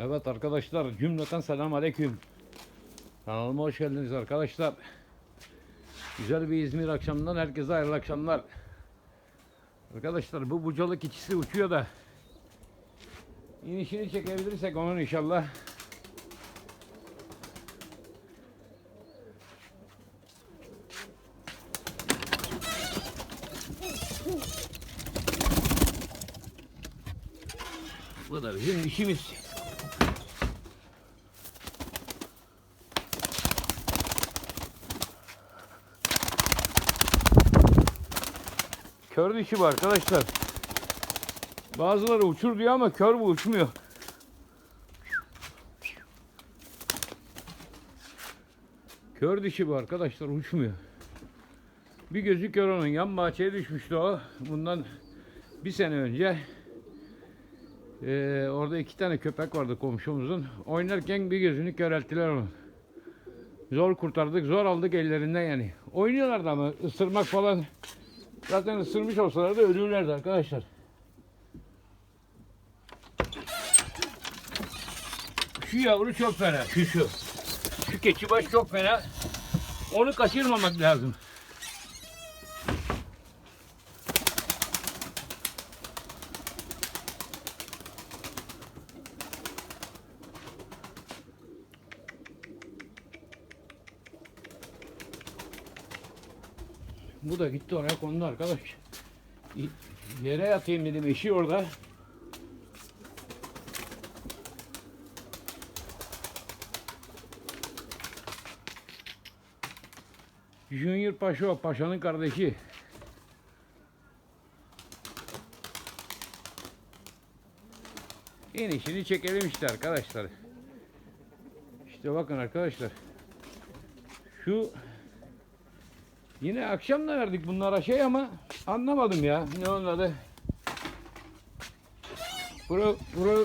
Evet arkadaşlar cümleten selam aleyküm. Kanalıma hoş geldiniz arkadaşlar. Güzel bir İzmir akşamından herkese hayırlı akşamlar. Arkadaşlar bu bucalık ikisi uçuyor da inişini çekebilirsek onun inşallah. Bu da bizim işimiz. Kör dişi bu arkadaşlar. Bazıları uçur diyor ama kör bu uçmuyor. Kör dişi bu arkadaşlar uçmuyor. Bir gözü kör onun yan bahçeye düşmüştü o. Bundan bir sene önce ee, orada iki tane köpek vardı komşumuzun. Oynarken bir gözünü körelttiler onu. Zor kurtardık, zor aldık ellerinden yani. Oynuyorlardı ama ısırmak falan. Zaten ısırmış olsalardı ölürlerdi arkadaşlar. Şu yavru çok fena, şu şu. Şu keçibaş çok fena. Onu kaçırmamak lazım. Bu da gitti oraya kondu arkadaş. Yere yatayım dedim eşi orada. Junior Paşa Paşa'nın kardeşi. İnişini çekelim işte arkadaşlar. İşte bakın arkadaşlar. Şu Yine akşam da verdik bunlara şey ama anlamadım ya. Ne onun adı? Pro, Pro,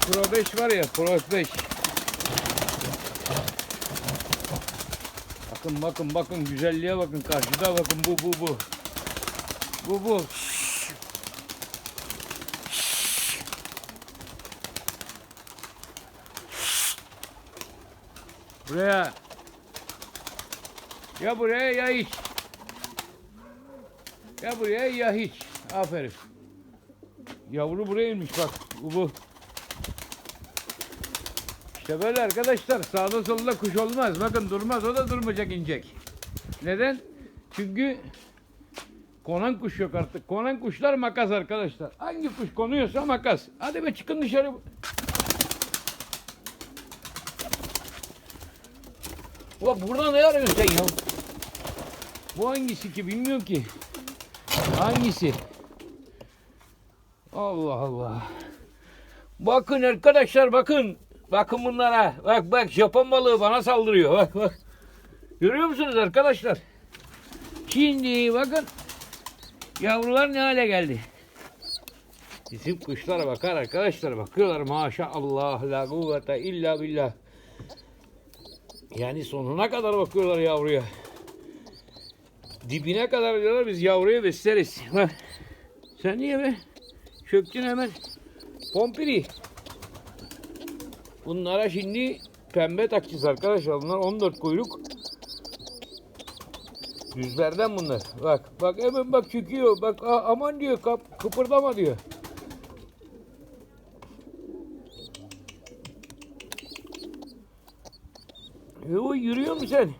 Pro 5 var ya Pro 5. Bakın bakın bakın güzelliğe bakın karşıda bakın bu bu bu. Bu bu. Buraya ya buraya ya hiç. Ya buraya ya hiç. Aferin. Yavru buraya inmiş bak. Bu. İşte böyle arkadaşlar. Sağda solda kuş olmaz. Bakın durmaz. O da durmayacak inecek. Neden? Çünkü konan kuş yok artık. Konan kuşlar makas arkadaşlar. Hangi kuş konuyorsa makas. Hadi be çıkın dışarı. Ulan burada ne arıyorsun sen ya? Bu hangisi ki bilmiyorum ki. Hangisi? Allah Allah. Bakın arkadaşlar bakın. Bakın bunlara. Bak bak Japon balığı bana saldırıyor. Bak bak. Görüyor musunuz arkadaşlar? Şimdi bakın. Yavrular ne hale geldi. Bizim kuşlara bakar arkadaşlar. Bakıyorlar maşallah la kuvvete illa billah. Yani sonuna kadar bakıyorlar yavruya. Dibine kadar diyorlar biz yavruyu besleriz. Bak. Sen niye be? Çöktün hemen. Pompiri. Bunlara şimdi pembe takacağız arkadaşlar. Bunlar 14 kuyruk. Yüzlerden bunlar. Bak bak hemen bak çöküyor. Bak aman diyor kap, kıpırdama diyor. Yo yürüyor musun sen?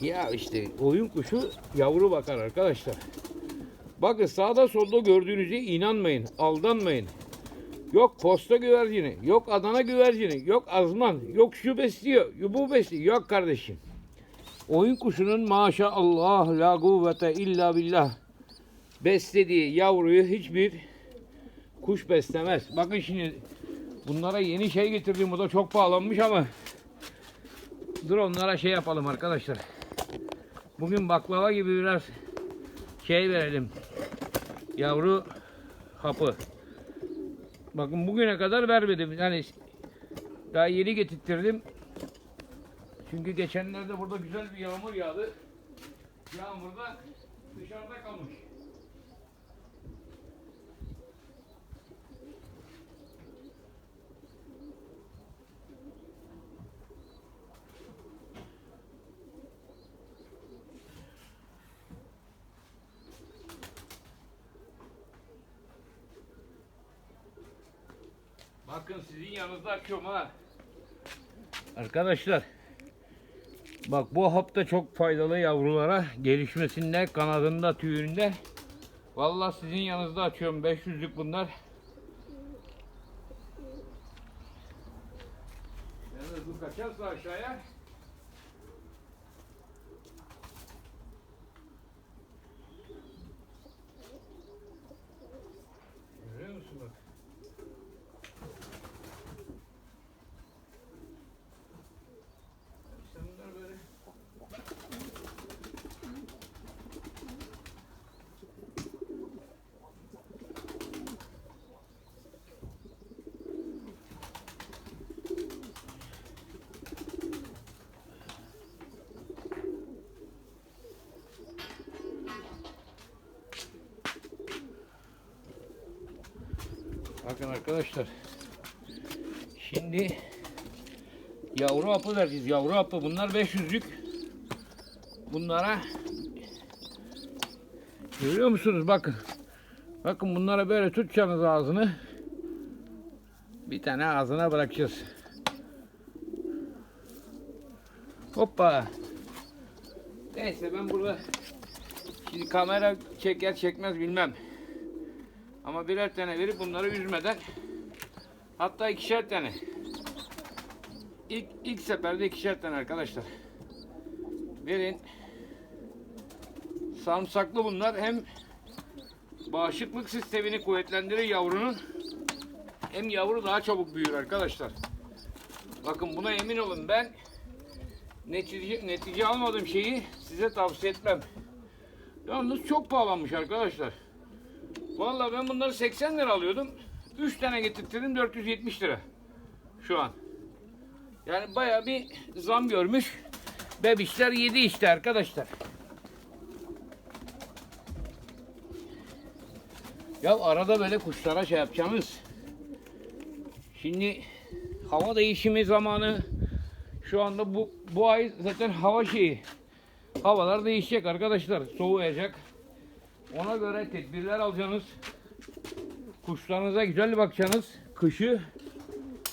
Ya işte oyun kuşu yavru bakar arkadaşlar. Bakın sağda solda gördüğünüze inanmayın, aldanmayın. Yok posta güvercini, yok Adana güvercini, yok azman, yok şu besliyor, bu besliyor. Yok kardeşim. Oyun kuşunun maşallah la kuvvete illa billah beslediği yavruyu hiçbir kuş beslemez. Bakın şimdi bunlara yeni şey getirdim. Bu da çok pahalanmış ama dur onlara şey yapalım arkadaşlar. Bugün baklava gibi biraz şey verelim. Yavru hapı. Bakın bugüne kadar vermedim. Yani daha yeni getirttirdim. Çünkü geçenlerde burada güzel bir yağmur yağdı. Yağmurda dışarıda kalmış. Bakın sizin yanınızda açıyorum ha. Arkadaşlar. Bak bu hap da çok faydalı yavrulara. Gelişmesinde, kanadında, tüyünde. Vallahi sizin yanınızda açıyorum. 500'lük bunlar. Yalnız bu kaçarsa aşağıya. Görüyor musun bak? İşte bunlar böyle. Bakın arkadaşlar. Şimdi yavru hapı vereceğiz. Yavru hapı. Bunlar 500'lük. Bunlara görüyor musunuz? Bakın. Bakın bunlara böyle tutacaksınız ağzını. Bir tane ağzına bırakacağız. Hoppa. Neyse ben burada şimdi kamera çeker çekmez bilmem. Ama birer tane verip bunları üzmeden hatta ikişer tane. İlk, ilk seferde ikişer tane arkadaşlar. Verin. Sarımsaklı bunlar hem bağışıklık sistemini kuvvetlendirir yavrunun hem yavru daha çabuk büyür arkadaşlar. Bakın buna emin olun ben netice, netice almadığım şeyi size tavsiye etmem. Yalnız çok pahalanmış arkadaşlar. Vallahi ben bunları 80 lira alıyordum. 3 tane getirttirdim 470 lira. Şu an. Yani bayağı bir zam görmüş. Bebişler yedi işte arkadaşlar. Ya arada böyle kuşlara şey yapacağımız. Şimdi hava değişimi zamanı şu anda bu bu ay zaten hava şeyi. Havalar değişecek arkadaşlar. Soğuyacak. Ona göre tedbirler alacaksınız. Kuşlarınıza güzel bakacaksınız. Kışı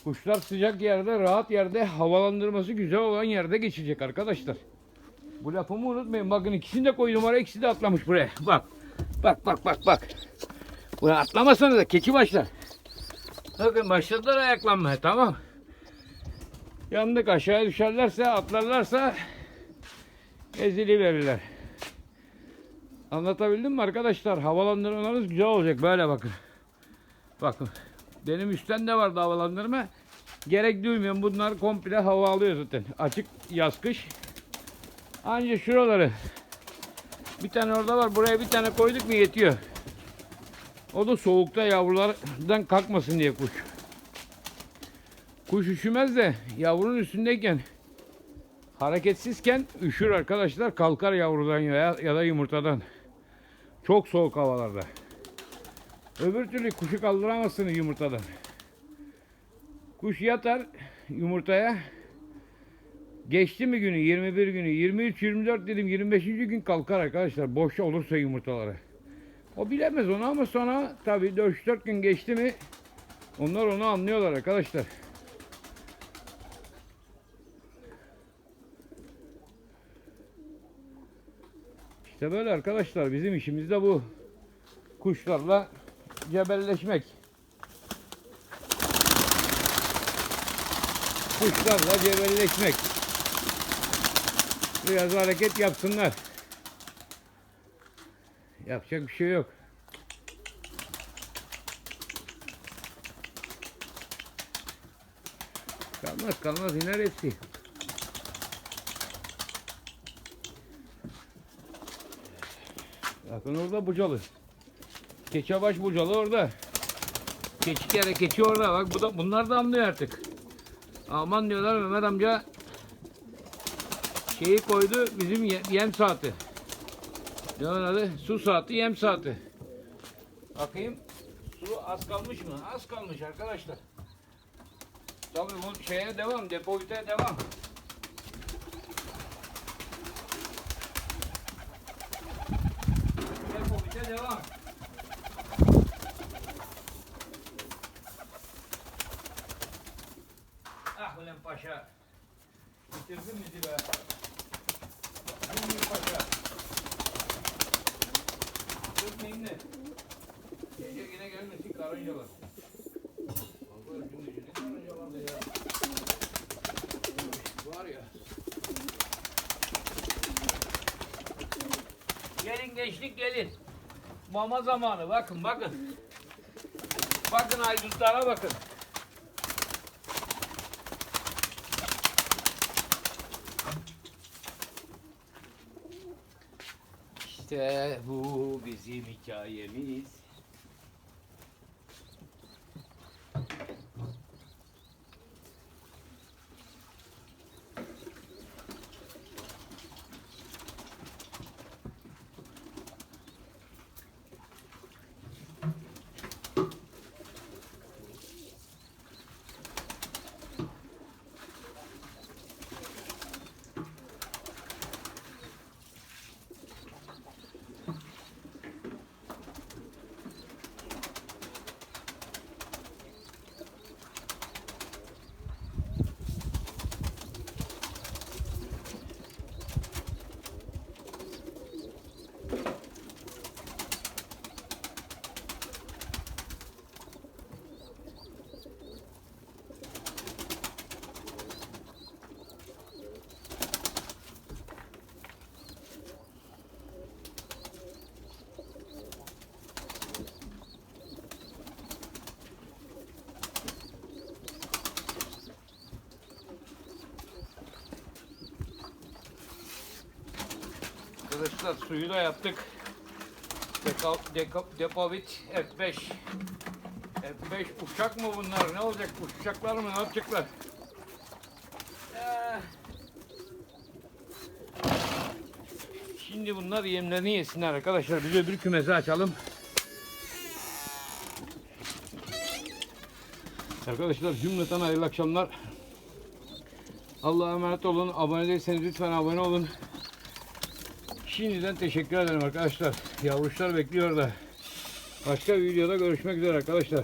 kuşlar sıcak yerde, rahat yerde, havalandırması güzel olan yerde geçecek arkadaşlar. Bu lafımı unutmayın. Bakın ikisini de koydum oraya, ikisi de atlamış buraya. Bak. Bak bak bak bak. Buraya atlamasanız da keçi başlar. Bakın başladılar ayaklanmaya tamam. Yandık aşağıya düşerlerse, atlarlarsa ezili verirler. Anlatabildim mi arkadaşlar? Havalandırmalarınız güzel olacak. Böyle bakın. Bakın. Benim üstten de vardı havalandırma. Gerek duymuyorum. Bunlar komple hava alıyor zaten. Açık yaz kış. Anca şuraları. Bir tane orada var. Buraya bir tane koyduk mu yetiyor. O da soğukta yavrulardan kalkmasın diye kuş. Kuş üşümez de yavrunun üstündeyken hareketsizken üşür arkadaşlar. Kalkar yavrudan ya, ya da yumurtadan. Çok soğuk havalarda. Öbür türlü kuşu kaldıramazsınız yumurtadan. Kuş yatar yumurtaya. Geçti mi günü 21 günü 23 24 dedim 25. gün kalkar arkadaşlar boş olursa yumurtaları. O bilemez onu ama sonra tabii 4 gün geçti mi onlar onu anlıyorlar arkadaşlar. İşte böyle arkadaşlar bizim işimiz de bu. Kuşlarla cebelleşmek. Kuşlarla cebelleşmek. Biraz hareket yapsınlar. Yapacak bir şey yok. Kalmaz kalmaz iner hepsi. Bakın orada bucalı. Keçabaş bucalı orada. Keçi kere keçi orada. Bak bu da, bunlar da anlıyor artık. Aman diyorlar Mehmet amca şeyi koydu bizim ye- yem saati. Ne onun adı? Su saati, yem saati. Bakayım. Su az kalmış mı? Az kalmış arkadaşlar. Tabii bu şeye devam, depozite devam. Depozite devam. Alem Paşa. Bitirdin bizi be. Cumhur Paşa. Tutmayın ne? Gece yine gelmesin karıncalar. Allah şimdi ne karıncalar da ya. Var ya. Gençlik gelin. Mama zamanı bakın bakın. Bakın aydutlara bakın. İşte bu bizim hikayemiz. Arkadaşlar suyu da yaptık. Deka, deka, depovit F5. F5 uçak mı bunlar? Ne olacak? Uçacaklar mı? Ne yapacaklar? Eh. Şimdi bunlar yemlerini yesinler arkadaşlar. Biz öbür kümesi açalım. Arkadaşlar cümleten hayırlı akşamlar. Allah'a emanet olun. Abone değilseniz lütfen abone olun. Şimdiden teşekkür ederim arkadaşlar. Yavruşlar bekliyor da. Başka bir videoda görüşmek üzere arkadaşlar.